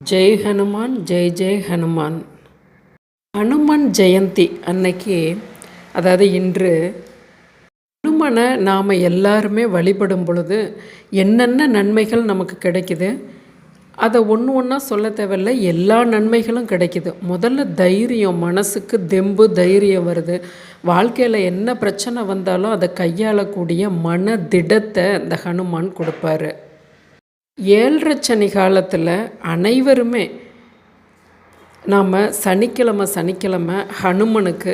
ஜெய் ஹனுமான் ஜெய் ஜெய் ஹனுமான். ஹனுமன் ஜெயந்தி அன்னைக்கு அதாவது இன்று ஹனுமனை நாம் எல்லாருமே வழிபடும் பொழுது என்னென்ன நன்மைகள் நமக்கு கிடைக்குது? அதை ஒன்று ஒன்றா சொல்ல தேவையில்ல எல்லா நன்மைகளும் கிடைக்குது. முதல்ல தைரியம் மனசுக்கு தெம்பு தைரியம் வருது. வாழ்க்கையில் என்ன பிரச்சனை வந்தாலும் அதை கையாளக்கூடிய மன திடத்தை இந்த ஹனுமான் கொடுப்பாரு. ஏழரை சனி காலத்தில் அனைவருமே நாம் சனிக்கிழமை சனிக்கிழமை ஹனுமனுக்கு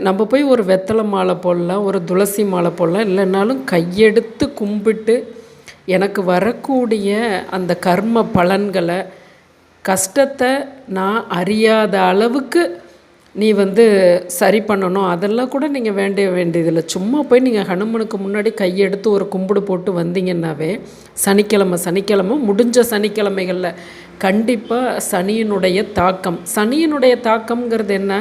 நம்ம போய் ஒரு வெத்தலை மாலை போடலாம் ஒரு துளசி மாலை போடலாம் இல்லைனாலும் கையெடுத்து கும்பிட்டு எனக்கு வரக்கூடிய அந்த கர்ம பலன்களை கஷ்டத்தை நான் அறியாத அளவுக்கு நீ வந்து சரி பண்ணணும். அதெல்லாம் கூட நீங்கள் வேண்டிய வேண்டியதில்லை. சும்மா போய் நீங்கள் ஹனுமனுக்கு முன்னாடி கையெடுத்து ஒரு கும்பிடு போட்டு வந்தீங்கன்னாவே சனிக்கிழமை சனிக்கிழமை முடிஞ்ச சனிக்கிழமைகளில் கண்டிப்பாக சனியினுடைய தாக்கம். சனியினுடைய தாக்கம்ங்கிறது என்ன?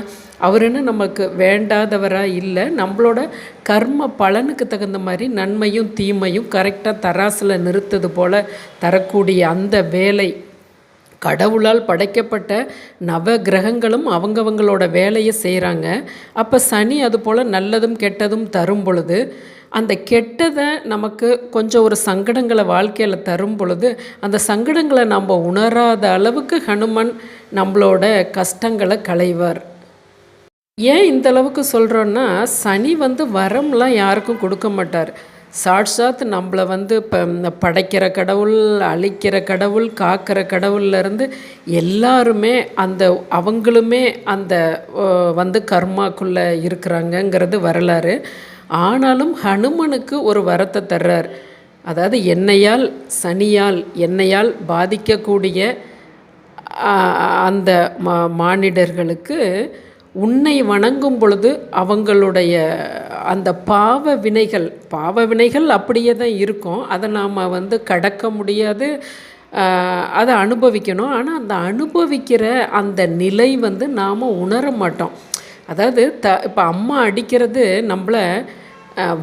அவர் என்ன நமக்கு வேண்டாதவராக இல்லை நம்மளோட கர்ம பலனுக்கு தகுந்த மாதிரி நன்மையும் தீமையும் கரெக்டாக தராசில் நிறுத்தது போல் தரக்கூடிய அந்த வேலை கடவுளால் படைக்கப்பட்ட நவ கிரகங்களும் அவங்கவங்களோட வேலையை செய்கிறாங்க அப்போ சனி அது போல் நல்லதும் கெட்டதும் தரும் பொழுது அந்த கெட்டதை நமக்கு கொஞ்சம் ஒரு சங்கடங்களை வாழ்க்கையில் தரும் பொழுது அந்த சங்கடங்களை நம்ம உணராத அளவுக்கு ஹனுமன் நம்மளோட கஷ்டங்களை களைவார். ஏன் இந்த அளவுக்கு சொல்கிறோன்னா சனி வந்து வரம்லாம் யாருக்கும் கொடுக்க மாட்டார். சாட்சாத் நம்மளை வந்து இப்போ படைக்கிற கடவுள் அழிக்கிற கடவுள் காக்கிற கடவுள்லேருந்து எல்லாருமே அந்த அவங்களுமே அந்த வந்து கர்மாக்குள்ளே இருக்கிறாங்கங்கிறது வரலாறு. ஆனாலும் ஹனுமனுக்கு ஒரு வரத்தை தர்றார். அதாவது என்னையால் சனியால் என்னையால் பாதிக்கக்கூடிய அந்த மா மானிடர்களுக்கு உன்னை வணங்கும் பொழுது அவங்களுடைய அந்த பாவ வினைகள் பாவ வினைகள் அப்படியே தான் இருக்கும். அதை நாம் வந்து கடக்க முடியாது. அதை அனுபவிக்கணும். ஆனால் அந்த அனுபவிக்கிற அந்த நிலை வந்து நாம் உணர மாட்டோம். அதாவது த இப்போ அம்மா அடிக்கிறது நம்மளை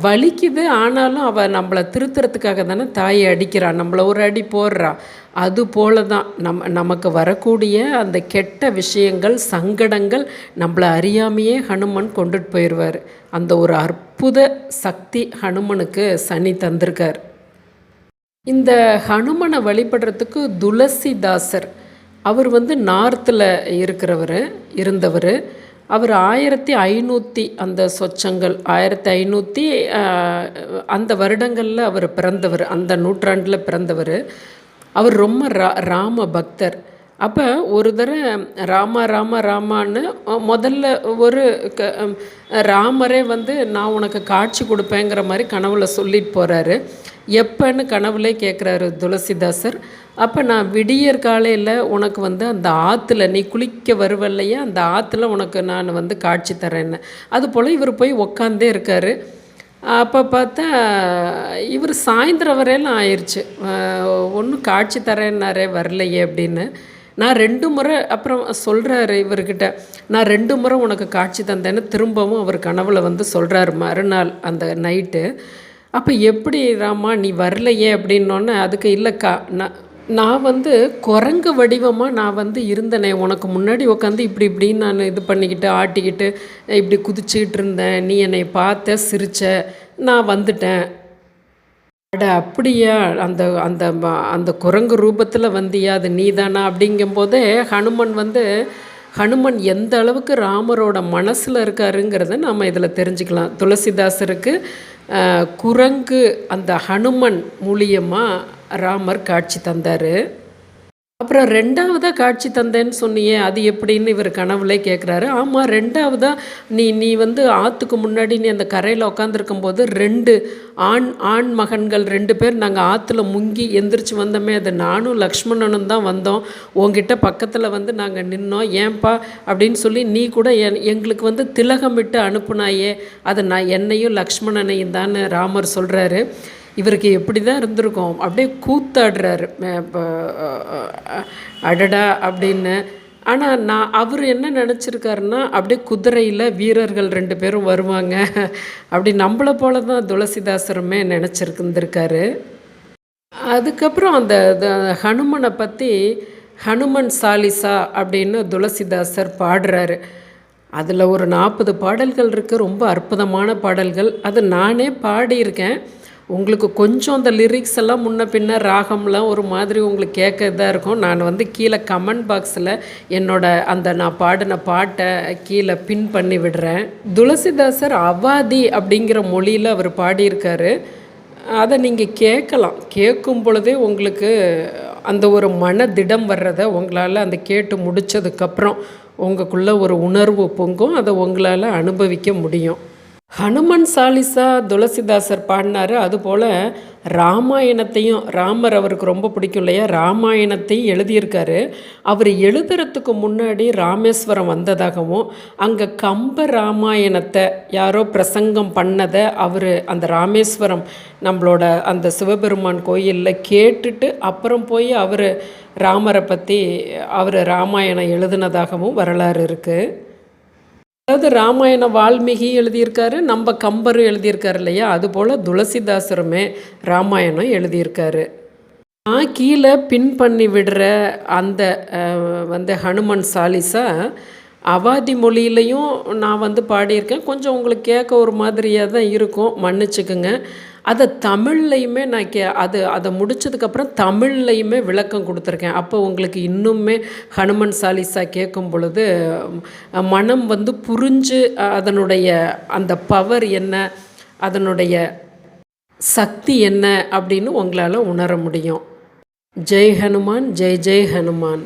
வலிக்குது ஆனாலும் அவள் நம்மளை திருத்துறதுக்காக தானே தாயை அடிக்கிறான் நம்மளை ஒரு அடி போடுறா. அது போல தான் நம் நமக்கு வரக்கூடிய அந்த கெட்ட விஷயங்கள் சங்கடங்கள் நம்மளை அறியாமையே ஹனுமன் கொண்டுட்டு போயிடுவார் அந்த ஒரு அற்புத சக்தி ஹனுமனுக்கு சனி தந்திருக்கார். இந்த ஹனுமனை வழிபடுறதுக்கு துளசிதாசர் அவர் வந்து நார்த்தில் இருக்கிறவர் இருந்தவர். அவர் ஆயிரத்தி ஐநூற்றி அந்த சொச்சங்கள் ஆயிரத்தி ஐநூற்றி அந்த வருடங்களில் அவர் பிறந்தவர் அந்த நூற்றாண்டில் பிறந்தவர். அவர் ரொம்ப ரா ராம பக்தர் அப்போ ஒரு தடவை ராமா ராமா ராமான்னு முதல்ல ஒரு க ராமரே வந்து நான் உனக்கு காட்சி கொடுப்பேங்கிற மாதிரி கனவுல சொல்லிட்டு போகிறாரு எப்போன்னு கனவுலே கேட்குறாரு துளசிதாசர். அப்போ நான் விடியற் காலையில் உனக்கு வந்து அந்த ஆற்றுல நீ குளிக்க வருவல்லையா? அந்த ஆற்றுல உனக்கு நான் வந்து காட்சி தரேன்னு. அது போல் இவர் போய் உக்காந்தே இருக்கார். அப்போ பார்த்தா இவர் சாயந்தரம் வரையெல்லாம் ஆயிடுச்சு ஒன்றும் காட்சி தரேன்னாரே வரலையே அப்படின்னு. நான் ரெண்டு முறை அப்புறம் சொல்கிறாரு இவர்கிட்ட நான் ரெண்டு முறை உனக்கு காட்சி தந்தேன்னு திரும்பவும் அவர் கனவுல வந்து சொல்கிறாரு மறுநாள் அந்த நைட்டு அப்போ எப்படி ராமா நீ வரலையே? அப்படின்னோடனே அதுக்கு இல்லைக்கா நான் நான் வந்து குரங்கு வடிவமாக நான் வந்து இருந்தனே உனக்கு முன்னாடி உட்காந்து இப்படி இப்படின்னு நான் இது பண்ணிக்கிட்டு ஆட்டிக்கிட்டு இப்படி குதிச்சுக்கிட்டு இருந்தேன் நீ என்னை பார்த்த சிரிச்ச நான் வந்துட்டேன். அட அப்படியா? அந்த அந்த அந்த குரங்கு ரூபத்தில் வந்தியா? அது நீதானா? அப்படிங்கும்போதே ஹனுமன் வந்து ஹனுமன் எந்த அளவுக்கு ராமரோட மனசில் இருக்காருங்கிறத நாம் இதில் தெரிஞ்சுக்கலாம். துளசிதாசருக்கு குரங்கு அந்த ஹனுமன் மூலியமாக ராமர் காட்சி தந்தார். அப்புறம் ரெண்டாவதாக காட்சி தந்தேன்னு சொன்னியே அது எப்படின்னு இவர் கனவுலே கேட்குறாரு ஆமாம் ரெண்டாவதாக நீ நீ வந்து ஆற்றுக்கு முன்னாடி நீ அந்த கரையில் உட்காந்துருக்கும் போது ரெண்டு ஆண் ஆண் மகன்கள் ரெண்டு பேர் நாங்கள் ஆற்றுல முங்கி எந்திரிச்சு வந்தோமே அது நானும் லக்ஷ்மணனும் தான் வந்தோம். உங்ககிட்ட பக்கத்தில் வந்து நாங்கள் நின்னோம். ஏன்பா அப்படின்னு சொல்லி நீ கூட என் எங்களுக்கு வந்து திலகமிட்டு அனுப்புனாயே. அது நான் என்னையும் லக்ஷ்மணனையும் தான் ராமர் சொல்கிறாரு இவருக்கு எப்படி தான் இருந்திருக்கும்? அப்படியே கூத்தாடுறாரு. இப்போ, அடடா அப்படின்னு. ஆனால் நான் அவர் என்ன நினச்சிருக்காருன்னா அப்படியே குதிரையில் வீரர்கள் ரெண்டு பேரும் வருவாங்க. அப்படி நம்மளை போல தான் துளசிதாசருமே நினச்சிருக்குந்திருக்காரு அதுக்கப்புறம் அந்த த- ஹனுமனை பற்றி ஹனுமன் சாலிசா அப்படின்னு துளசிதாசர் பாடுறாரு. அதில் ஒரு நாற்பது பாடல்கள் இருக்குது ரொம்ப அற்புதமான பாடல்கள். அது நானே பாடியிருக்கேன். உங்களுக்கு கொஞ்சம் அந்த லிரிக்ஸ் எல்லாம் முன்ன பின்ன ராகம்லாம் ஒரு மாதிரி உங்களுக்கு கேட்க இதாக இருக்கும். நான் வந்து கீழே கமெண்ட் பாக்ஸில் என்னோட அந்த நான் பாடின பாட்டை கீழே பின் பண்ணி விடுறேன். துளசிதாசர் அவாதி அப்படிங்கிற மொழியில் அவர் பாடியிருக்காரு. அதை நீங்கள் கேட்கலாம். கேட்கும் பொழுதே உங்களுக்கு அந்த ஒரு மன திடம் வர்றதை உங்களால் அந்த கேட்டு முடித்ததுக்கப்புறம் உங்களுக்குள்ள ஒரு உணர்வு பொங்கும். அதை உங்களால் அனுபவிக்க முடியும். ஹனுமன் சாலிசா துளசிதாசர் பாடினார். அதுபோல் ராமாயணத்தையும் ராமர் அவருக்கு ரொம்ப பிடிக்கும் இல்லையா? ராமாயணத்தையும் எழுதியிருக்காரு. அவர் எழுதுறதுக்கு முன்னாடி ராமேஸ்வரம் வந்ததாகவும் அங்கே கம்ப ராமாயணத்தை யாரோ பிரசங்கம் பண்ணதை அவர் அந்த ராமேஸ்வரம் நம்மளோட அந்த சிவபெருமான் கோயிலில் கேட்டுட்டு அப்புறம் போய் அவர் ராமரை பற்றி அவர் ராமாயணம் எழுதினதாகவும் வரலாறு இருக்குது அதாவது ராமாயண வால்மீகி எழுதியிருக்காரு நம்ம கம்பர் எழுதியிருக்காரு இல்லையா? அதுபோல் துளசிதாசருமே ராமாயணம் எழுதியிருக்காரு. நான் கீழே பின் பண்ணி விடுற அந்த வந்து ஹனுமன் சாலிசா அவாதி மொழியிலையும் நான் வந்து பாடியிருக்கேன். கொஞ்சம் உங்களுக்கு கேட்க ஒரு மாதிரியாக தான் இருக்கும். மன்னிச்சுக்குங்க. அதை தமிழ்லையுமே நான் கே அது அதை முடித்ததுக்கப்புறம் தமிழ்லையுமே விளக்கம் கொடுத்துருக்கேன். அப்போ உங்களுக்கு இன்னுமே ஹனுமன் சாலிசா கேட்கும் பொழுது மனம் வந்து புரிஞ்சு அதனுடைய அந்த பவர் என்ன அதனுடைய சக்தி என்ன அப்படின்னு உங்களால் உணர முடியும். ஜெய் ஹனுமான் ஜெய் ஜெய் ஹனுமான்.